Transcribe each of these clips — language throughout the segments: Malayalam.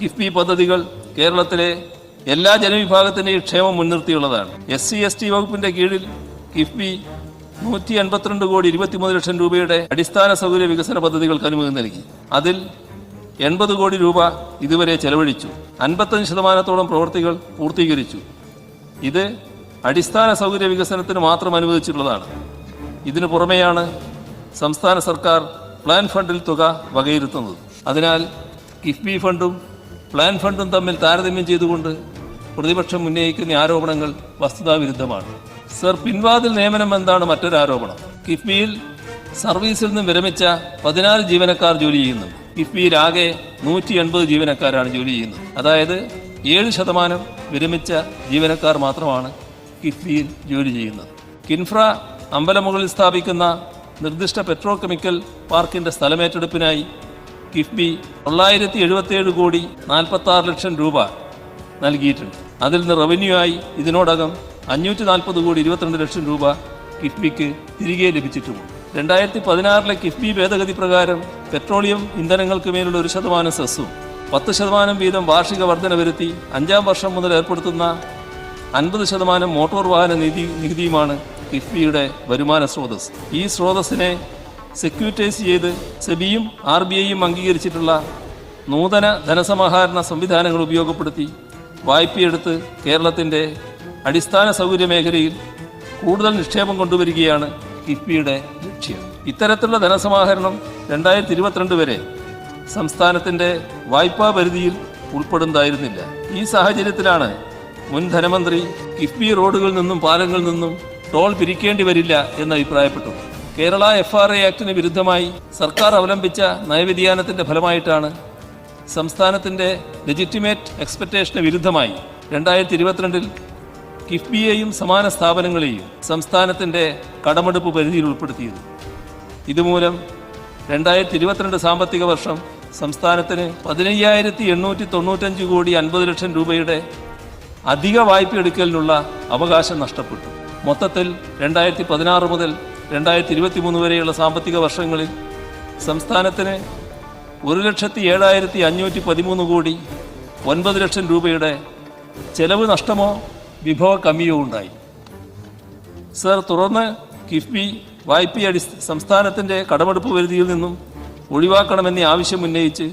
കിഫ്ബി പദ്ധതികൾ കേരളത്തിലെ എല്ലാ ജനവിഭാഗത്തിന്റെയും ക്ഷേമം മുൻനിർത്തിയുള്ളതാണ്. എസ് സി എസ് ടി വകുപ്പിന്റെ കീഴിൽ കിഫ്ബി നൂറ്റി എൺപത്തിരണ്ട് കോടി ഇരുപത്തിമൂന്ന് ലക്ഷം രൂപയുടെ അടിസ്ഥാന സൗകര്യ വികസന പദ്ധതികൾക്ക് അനുമതി നൽകി. അതിൽ എൺപത് കോടി രൂപ ഇതുവരെ ചെലവഴിച്ചു. അൻപത്തഞ്ച് ശതമാനത്തോളം പ്രവൃത്തികൾ പൂർത്തീകരിച്ചു. ഇത് അടിസ്ഥാന സൗകര്യ വികസനത്തിന് മാത്രം അനുവദിച്ചിട്ടുള്ളതാണ്. ഇതിനു പുറമെയാണ് സംസ്ഥാന സർക്കാർ പ്ലാൻ ഫണ്ടിൽ തുക വകയിരുത്തുന്നത്. അതിനാൽ കിഫ്ബി ഫണ്ടും പ്ലാൻ ഫണ്ടും തമ്മിൽ താരതമ്യം ചെയ്തുകൊണ്ട് പ്രതിപക്ഷം ഉന്നയിക്കുന്ന ആരോപണങ്ങൾ വസ്തുതാവിരുദ്ധമാണ്. സർ പിൻവാതിൽ നിയമനം എന്താണ് മറ്റൊരു ആരോപണം? കിഫ്ബിയിൽ സർവീസിൽ നിന്നും വിരമിച്ച പതിനാല് ജീവനക്കാർ ജോലി ചെയ്യുന്നുണ്ട് കിഫ്ബിയിൽ ആകെ നൂറ്റി എൺപത് ജീവനക്കാരാണ് ജോലി ചെയ്യുന്നത്. അതായത് ഏഴ് ശതമാനം വിരമിച്ച ജീവനക്കാർ മാത്രമാണ് കിഫ്ബിയിൽ ജോലി ചെയ്യുന്നത്. കിൻഫ്ര അമ്പലമുകളിൽ സ്ഥാപിക്കുന്ന നിർദ്ദിഷ്ട പെട്രോ കെമിക്കൽ പാർക്കിന്റെ സ്ഥലമേറ്റെടുപ്പിനായി കിഫ്ബി തൊള്ളായിരത്തി എഴുപത്തിയേഴ് കോടി നാൽപ്പത്തി ആറ് ലക്ഷം രൂപ നൽകിയിട്ടുണ്ട്. അതിൽ നിന്ന് റവന്യൂ ആയി ഇതിനോടകം അഞ്ഞൂറ്റി നാൽപ്പത് കോടി ഇരുപത്തിരണ്ട് ലക്ഷം രൂപ കിഫ്ബിക്ക് തിരികെ ലഭിച്ചിട്ടുമുണ്ട് രണ്ടായിരത്തി പതിനാറിലെ കിഫ്ബി ഭേദഗതി പ്രകാരം പെട്രോളിയം ഇന്ധനങ്ങൾക്ക് മേലുള്ള ഒരു ശതമാനം സെസ്സും പത്ത് ശതമാനം വീതം വാർഷിക വർധന വരുത്തി അഞ്ചാം വർഷം മുതൽ ഏർപ്പെടുത്തുന്ന അൻപത് ശതമാനം മോട്ടോർ വാഹന നികുതി നികുതിയുമാണ് കിഫ്ബിയുടെ വരുമാന സ്രോതസ് ഈ സ്രോതസ്സിനെ സെക്യൂരിറ്റൈസ് ചെയ്ത് സെബിയും ആർ ബി ഐയും അംഗീകരിച്ചിട്ടുള്ള നൂതന ധനസമാഹരണ സംവിധാനങ്ങൾ ഉപയോഗപ്പെടുത്തി വായ്പയെടുത്ത് കേരളത്തിന്റെ അടിസ്ഥാന സൗകര്യ മേഖലയിൽ കൂടുതൽ നിക്ഷേപം കൊണ്ടുവരികയാണ് കിഫ്ബിയുടെ ലക്ഷ്യം. ഇത്തരത്തിലുള്ള ധനസമാഹരണം രണ്ടായിരത്തി ഇരുപത്തിരണ്ട് വരെ സംസ്ഥാനത്തിന്റെ വായ്പാ പരിധിയിൽ ഉൾപ്പെടുന്നതായിരുന്നില്ല. ഈ സാഹചര്യത്തിലാണ് മുൻ ധനമന്ത്രി കിഫ്ബി റോഡുകളിൽ നിന്നും പാലങ്ങളിൽ നിന്നും ടോൾ പിരിക്കേണ്ടി വരില്ല എന്ന് അഭിപ്രായപ്പെട്ടു കേരള എഫ് ആർ എ ആക്ടിന് വിരുദ്ധമായി സർക്കാർ അവലംബിച്ച നയവ്യതിയാനത്തിന്റെ ഫലമായിട്ടാണ് സംസ്ഥാനത്തിന്റെ ലെജിറ്റിമേറ്റ് എക്സ്പെക്ടേഷന് വിരുദ്ധമായി രണ്ടായിരത്തി ഇരുപത്തിരണ്ടിൽ കിഫ്ബിയെയും സമാന സ്ഥാപനങ്ങളെയും സംസ്ഥാനത്തിന്റെ കടമെടുപ്പ് പരിധിയിൽ ഉൾപ്പെടുത്തിയത്. ഇതുമൂലം രണ്ടായിരത്തി ഇരുപത്തിരണ്ട് സാമ്പത്തിക വർഷം സംസ്ഥാനത്തിന് പതിനയ്യായിരത്തി എണ്ണൂറ്റി തൊണ്ണൂറ്റഞ്ച് കോടി അൻപത് ലക്ഷം രൂപയുടെ അധിക വായ്പ എടുക്കലിനുള്ള അവകാശം നഷ്ടപ്പെട്ടു. മൊത്തത്തിൽ രണ്ടായിരത്തി പതിനാറ് മുതൽ രണ്ടായിരത്തി ഇരുപത്തി മൂന്ന് വരെയുള്ള സാമ്പത്തിക വർഷങ്ങളിൽ സംസ്ഥാനത്തിന് ഒരു ലക്ഷത്തി ഏഴായിരത്തി അഞ്ഞൂറ്റി പതിമൂന്ന് കോടി ഒൻപത് ലക്ഷം രൂപയുടെ ചെലവ് നഷ്ടമോ വിഭവ കമ്മിയോ ഉണ്ടായി. സർ തുടർന്ന് കിഫ്ബി വായ്പ അടി സംസ്ഥാനത്തിന്റെ കടമെടുപ്പ് പരിധിയിൽ നിന്നും ഒഴിവാക്കണമെന്ന ആവശ്യം ഉന്നയിച്ച്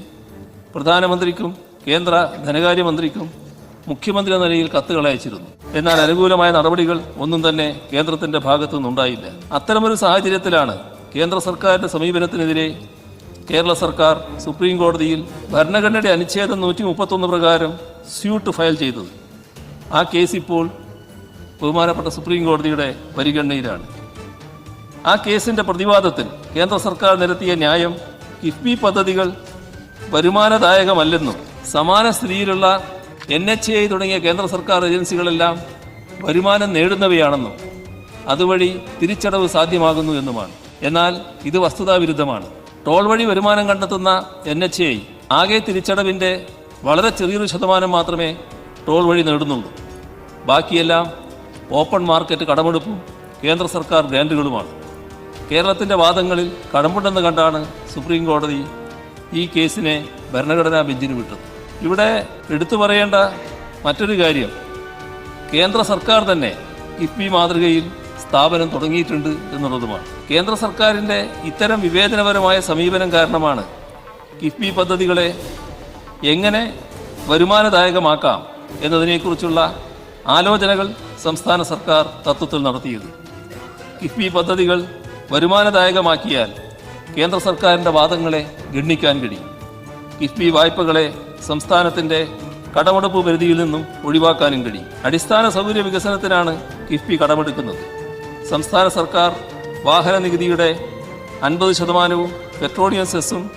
പ്രധാനമന്ത്രിക്കും കേന്ദ്ര ധനകാര്യമന്ത്രിക്കും മുഖ്യമന്ത്രി എന്ന നിലയിൽ കത്തുകൾ അയച്ചിരുന്നു എന്നാൽ അനുകൂലമായ നടപടികൾ ഒന്നും തന്നെ കേന്ദ്രത്തിന്റെ ഭാഗത്തു നിന്നുണ്ടായില്ല അത്തരമൊരു സാഹചര്യത്തിലാണ് കേന്ദ്ര സർക്കാരിന്റെ സമീപനത്തിനെതിരെ കേരള സർക്കാർ സുപ്രീം കോടതിയിൽ ഭരണഘടനയുടെ അനുച്ഛേദം നൂറ്റി മുപ്പത്തൊന്ന് പ്രകാരം സ്യൂട്ട് ഫയൽ ചെയ്തത്. ആ കേസ് ഇപ്പോൾ ബഹുമാനപ്പെട്ട സുപ്രീം കോടതിയുടെ പരിഗണനയിലാണ്. ആ കേസിന്റെ പ്രതിവാദത്തിൽ കേന്ദ്ര സർക്കാർ നിരത്തിയ ന്യായം കിഫ്ബി പദ്ധതികൾ വരുമാനദായകമല്ലെന്നും സമാന സ്ഥിതിയിലുള്ള എൻ എച്ച് ഐ തുടങ്ങിയ കേന്ദ്ര സർക്കാർ ഏജൻസികളെല്ലാം വരുമാനം നേടുന്നവയാണെന്നും അതുവഴി തിരിച്ചടവ് സാധ്യമാകുന്നു എന്നുമാണ്. എന്നാൽ ഇത് വസ്തുതാവിരുദ്ധമാണ്. ടോൾ വഴി വരുമാനം കണ്ടെത്തുന്ന എൻ എച്ച് ഐ ആകെ തിരിച്ചടവിന്റെ വളരെ ചെറിയൊരു ശതമാനം മാത്രമേ ടോൾ വഴി നേടുന്നുള്ളൂ. ബാക്കിയെല്ലാം ഓപ്പൺ മാർക്കറ്റ് കടമെടുപ്പും കേന്ദ്ര സർക്കാർ ഗ്രാൻഡുകളുമാണ് കേരളത്തിന്റെ വാദങ്ങളിൽ കടമ്പുണ്ടെന്ന് കണ്ടാണ് സുപ്രീം കോടതി ഈ കേസിനെ ഭരണഘടനാ ബെഞ്ചിന് വിട്ടത്. ഇവിടെ എടുത്തു പറയേണ്ട മറ്റൊരു കാര്യം. കേന്ദ്ര സർക്കാർ തന്നെ കിഫ്ബി മാതൃകയിൽ സ്ഥാപനം തുടങ്ങിയിട്ടുണ്ട് എന്നുള്ളതുമാണ്. കേന്ദ്ര സർക്കാരിന്റെ ഇത്തരം വിവേചനപരമായ സമീപനം കാരണമാണ് കിഫ്ബി പദ്ധതികളെ എങ്ങനെ വരുമാനദായകമാക്കാം എന്നതിനെക്കുറിച്ചുള്ള ആലോചനകൾ സംസ്ഥാന സർക്കാർ തത്വത്തിൽ നടത്തിയത്. കിഫ്ബി പദ്ധതികൾ വരുമാനദായകമാക്കിയാൽ കേന്ദ്ര സർക്കാരിന്റെ വാദങ്ങളെ ഗണ്ണിക്കാൻ കഴിയും. കിഫ്ബി വായ്പകളെ സംസ്ഥാനത്തിന്റെ കടമെടുപ്പ് പരിധിയിൽ നിന്നും ഒഴിവാക്കാനും കഴിയും. അടിസ്ഥാന സൗകര്യ വികസനത്തിനാണ് കിഫ്ബി കടമെടുക്കുന്നത്. സംസ്ഥാന സർക്കാർ വാഹന നികുതിയുടെ അൻപത് ശതമാനവും പെട്രോളിയം സെസ്സും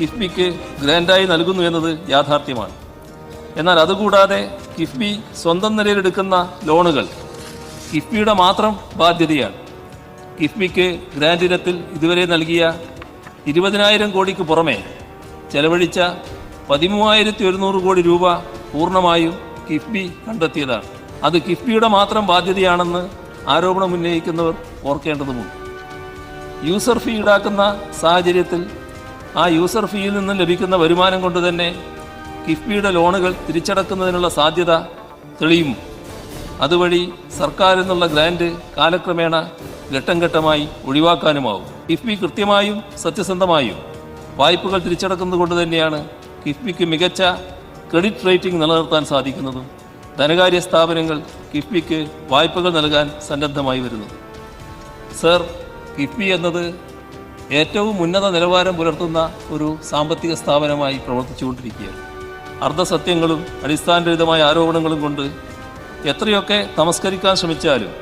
കിഫ്ബിക്ക് ഗ്രാൻഡായി നൽകുന്നു എന്നത് യാഥാർത്ഥ്യമാണ്. എന്നാൽ അതുകൂടാതെ കിഫ്ബി സ്വന്തം നിലയിലെടുക്കുന്ന ലോണുകൾ കിഫ്ബിയുടെ മാത്രം ബാധ്യതയാണ്. കിഫ്ബിക്ക് ഗ്രാൻഡ് ഇനത്തിൽ ഇതുവരെ നൽകിയ ഇരുപതിനായിരം കോടിക്ക് പുറമെ ചെലവഴിച്ച പതിമൂവായിരത്തി ഒരുന്നൂറ് കോടി രൂപ പൂർണമായും കിഫ്ബി കണ്ടെത്തിയതാണ്. അത് കിഫ്ബിയുടെ മാത്രം ബാധ്യതയാണെന്ന് ആരോപണം ഉന്നയിക്കുന്നവർ ഓർക്കേണ്ടതുമുണ്ട്. യൂസർ ഫീ ഈടാക്കുന്ന സാഹചര്യത്തിൽ ആ യൂസർ ഫീയിൽ നിന്നും ലഭിക്കുന്ന വരുമാനം കൊണ്ട് തന്നെ കിഫ്ബിയുടെ ലോണുകൾ തിരിച്ചടക്കുന്നതിനുള്ള സാധ്യത തെളിയും അതുവഴി സർക്കാർ എന്നുള്ള ഗ്രാൻഡ് കാലക്രമേണ ഘട്ടം ഘട്ടമായി ഒഴിവാക്കാനുമാവും. കിഫ്ബി കൃത്യമായും സത്യസന്ധമായും വായ്പകൾ തിരിച്ചടക്കുന്നത് കൊണ്ട് തന്നെയാണ് കിഫ്ബിക്ക് മികച്ച ക്രെഡിറ്റ് റേറ്റിംഗ് നിലനിർത്താൻ സാധിക്കുന്നതും ധനകാര്യ സ്ഥാപനങ്ങൾ കിഫ്ബിക്ക് വായ്പകൾ നൽകാൻ സന്നദ്ധമായി വരുന്നത് സർ കിഫ്ബി എന്നത് ഏറ്റവും ഉന്നത നിലവാരം പുലർത്തുന്ന ഒരു സാമ്പത്തിക സ്ഥാപനമായി പ്രവർത്തിച്ചുകൊണ്ടിരിക്കുകയാണ്. അർദ്ധസത്യങ്ങളും അടിസ്ഥാനരഹിതമായ ആരോപണങ്ങളും കൊണ്ട് എത്രയൊക്കെ തമസ്കരിക്കാൻ ശ്രമിച്ചാലും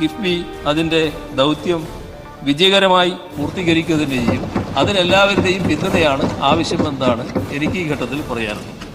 കിഫ്ബി അതിന്റെ ദൗത്യം വിജയകരമായി പൂർത്തീകരിക്കുക തന്നെ ചെയ്യും. അതിനെല്ലാവരുടെയും പിന്തുണയാണ് ആവശ്യമെന്നാണ് എനിക്ക് ഈ ഘട്ടത്തിൽ പറയാനുള്ളത്.